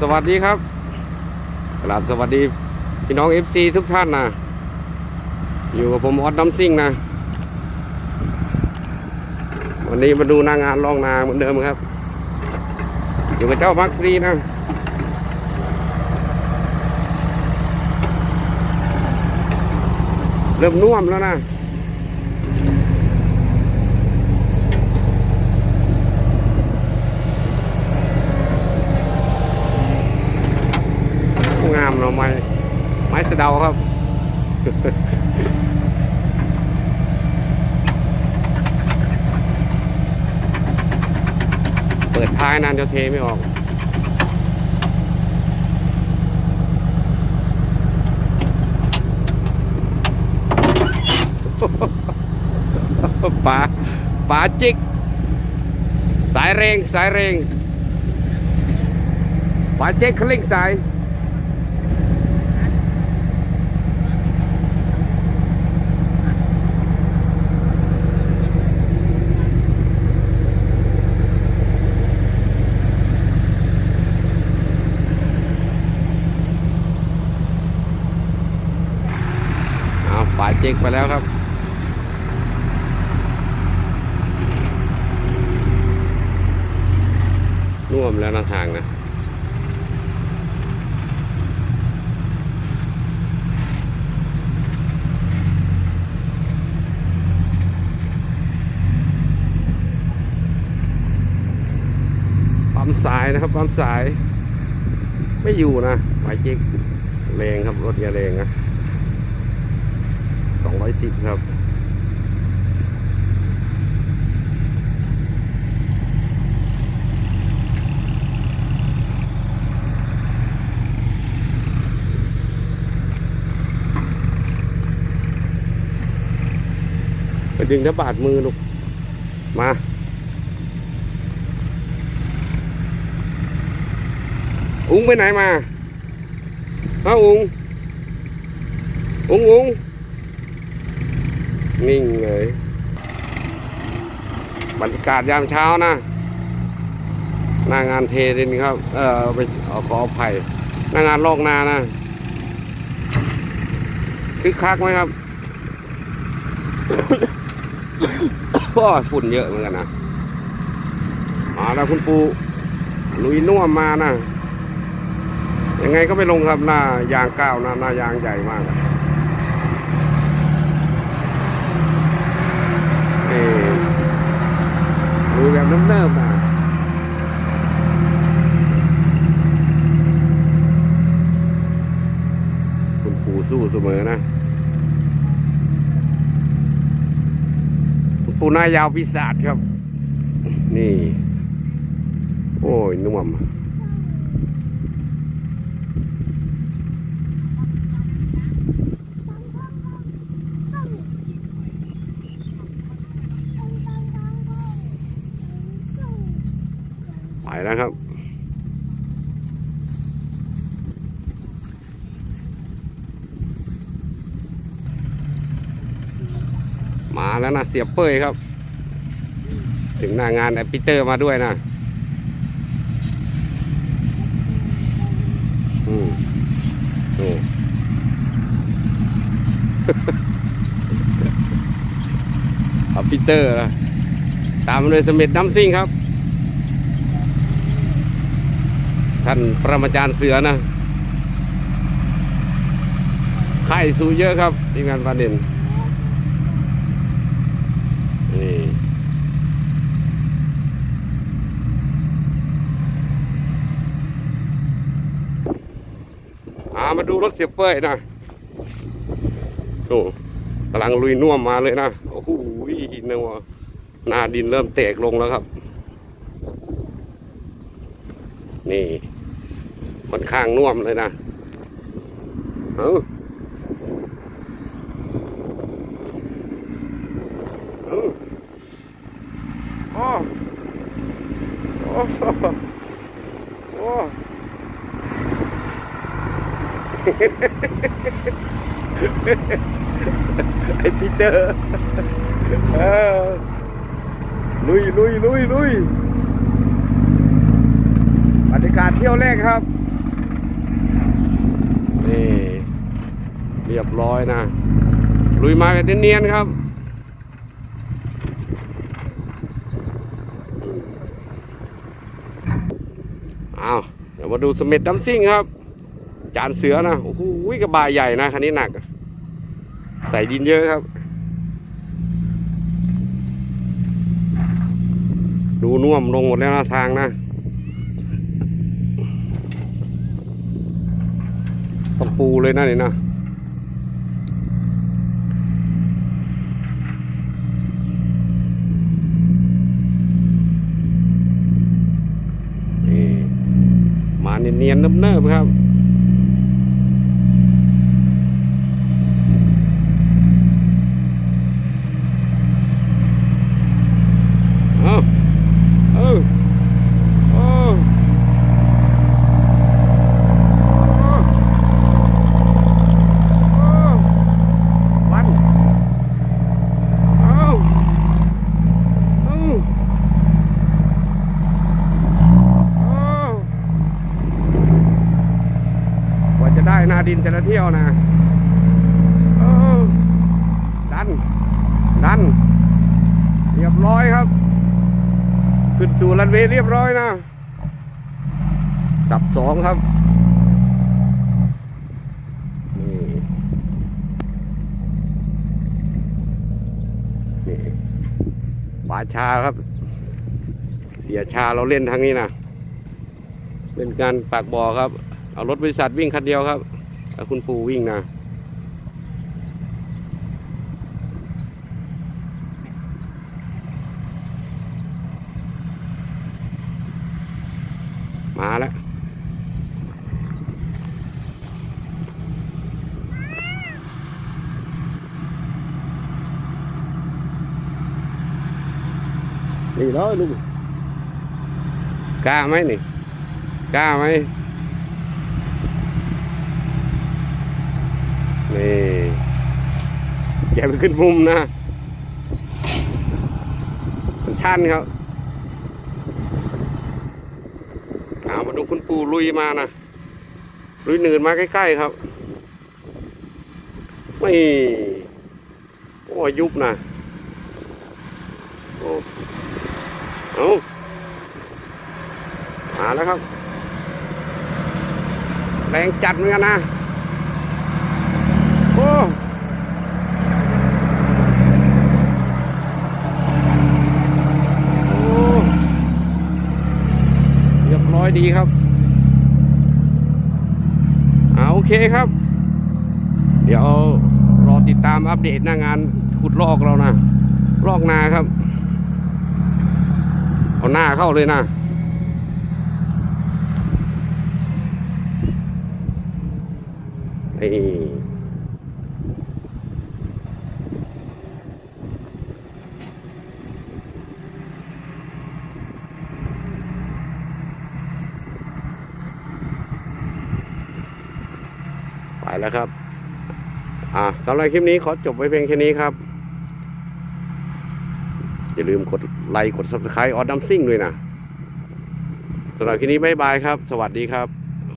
สวัสดีครับกราบสวัสดีพี่น้อง FC ทุกท่านนะอยู่กับผมออดน้ำซิ่งนะ วันนี้มาดูนางานลองนาเหมือนเดิมครับ อยู่กับเจ้ามักฟรีนะเริ่มน่วมแล้วนะ งามเนาไม้ไม้สะเดาครับเปิดท้ายนานจะเทไม่ออกป๋าป๋าจิก สายเร่ง สายเร่งป๋าเจ๊กเขาเร่งสาย เจ๊กไปแล้วครับ น่วมแล้วนะทางนะปั๊มสายนะครับปั๊มสาย ไม่อยู่นะป่าเจ๊กแรงครับรถอยาแรงนะ สองร้อยสิบครับไปดึงถ้าบาดมือลูก มา อุ้งไปไหนมาฮะอุ้ง อุ้งอุ้ง นิ่งเลยบรรยากาศยามเช้านะหน้างานเทดินครับ เออไปเอขออภัยหน้างานลอกนานะคึกคักไหมครับก็ฝุ่นเยอะเหมือนกันนะมาแล้วคุณปูลุยน่วมมานะยังไงก็ไม่ลงครับหน้ายางก้าวนะหน้ายางใหญ่มากอะ นี่ ดูแบบน้ำเนิ่มๆมาคุณปู่สู้เสมอนะคุณปู่หน้ายาวพิศาจครับ นี่ โอ้ยนุ่ม ไปแล้วครับ มาแล้วนะเสียบเป้ยครับ ถึงหน้างานแอปปิเตอร์มาด้วยนะอืมโอ้อัปปิเตอร์นะตามด้วยสมิธน้ำซิ่งครับ ท่านประมาจารย์เสือนะไข่สูเยอะครับทีมงานประเดนนี่อามาดูรถเสียเป้ยนะโอ้กำลังลุยน่วมมาเลยนะ โอ้โหนัวหน้าดินเริ่มแตกลงแล้วครับ นี่ ค่อนข้างน่วมเลยนะเอาเอาโอ้โอ้โอ้ไอปีเตอร์เออลุยลุยลุยลุยบรรยากาศเที่ยวแรกครับ นี่ เรียบร้อยนะ ลุยมาแบบเนียนๆครับเอาเดี๋ยวมาดูสมเม็ดดัมซิ่งครับ จานเสือนะ โอ้โหกระบะใหญ่นะ คันนี้หนัก ใส่ดินเยอะครับ ดูน่วมลงหมดแล้วนะทางนะต้องปูเลยนะนี่นะ นี่มา เนียนๆเนิบๆครับ เอาเอาเอาเอาวันเอาเอาเอากว่าจะไดินแต่ละเที่ยวนะดัน ดัน เรียบร้อยครับ ขึ้นสู่รันเวย์เรียบร้อยนะ สับสองครับ นี่ นี่ปาชาครับ เสียชาเราเล่นทางนี้นะ เป็นการปากบ่อครับ เอารถบริษัทวิ่งคันเดียวครับ เอาคุณปูวิ่งนะมาแล้วนี่เลยลูกกล้าไหมนี่กล้าไหม นี่อย่าไปขึ้นมุมนะมันชันครับเอามาดูคุณปู่ลุยมานะลุยหนืนมาใกล้ๆครับ ไม่โอ้ยยุบนะโอ้เอามาแล้วครับ แรงจัดเหมือนกันนะ โอ้โอ้ เรียบร้ อยดีครับอ่าโอเคครับ เดี๋ยวรอติดตามอัปเดตหน้างานขุดลอกเรานะลอกนาครับ เอาหน้าเข้าเลยนะเฮ้ ไปแล้วครับ อ่าสำหรับคลิปนี้ขอจบไว้เพียงแค่นี้ครับ อย่าลืมกดไลค์กด subscribe ออดดัมซิ่งด้วยนะสำหรับคลิปนี้บ๊ายบายครับ สวัสดีครับ